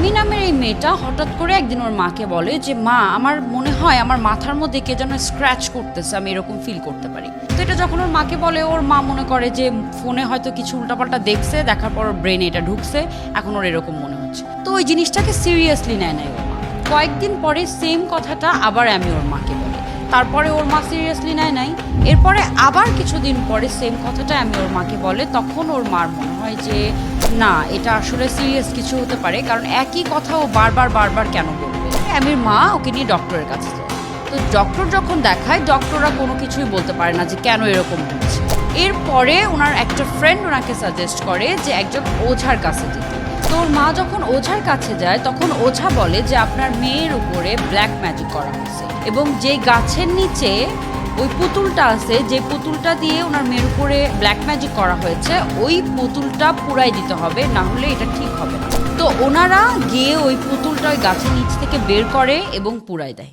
অ্যামি নামের এই মেয়েটা হঠাৎ করে একদিন ওর মাকে বলে যে, মা, আমার মনে হয় আমার মাথার মধ্যে কে যেন স্ক্র্যাচ করতেছে, আমি এরকম ফিল করতে পারি। তো এটা যখন ওর মাকে বলে, ওর মা মনে করে যে, ফোনে হয়তো কিছু উল্টাপাল্টা দেখছে, দেখার পর ব্রেনে এটা ঢুকছে, এখন ওর এরকম মনে হচ্ছে। তো ওই জিনিসটাকে সিরিয়াসলি নেয় নাই ওর মা। কয়েকদিন পরে সেম কথাটা আবার আমি ওর মাকে বলি। তারপরে ওর মা সিরিয়াসলি নেয় নাই। এরপরে আবার কিছুদিন পরে সেম কথাটা আমি ওর মাকে বলে, তখন ওর মার মনে হয় যে না, এটা আসলে সিরিয়াস কিছু হতে পারে, কারণ একই কথা ও বারবার বারবার কেন বলবে? আমির মা ওকে নিয়ে ডক্টরের কাছে যায়। তো ডক্টর যখন দেখায় ডক্টররা কোনো কিছুই বলতে পারে না যে কেন এরকম হচ্ছে। এরপরে ওনার একটা ফ্রেন্ড ওনাকে সাজেস্ট করে যে একজন ওঝার কাছে যেতে। তো ওর মা যখন ওঝার কাছে যায়, তখন ওঝা বলে যে আপনার মেয়ের উপরে ব্ল্যাক ম্যাজিক করা হয়েছে এবং যে গাছের নিচে ওই পুতুলটা আছে, যে পুতুলটা দিয়ে ওনার মেয়ের উপরে ব্ল্যাক ম্যাজিক করা হয়েছে, ওই পুতুলটা পুরাই দিতে হবে, না হলে এটা ঠিক হবে না। তো ওনারা গিয়ে ওই পুতুলটা ওই গাছের নিচ থেকে বের করে এবং পুরাই দেয়।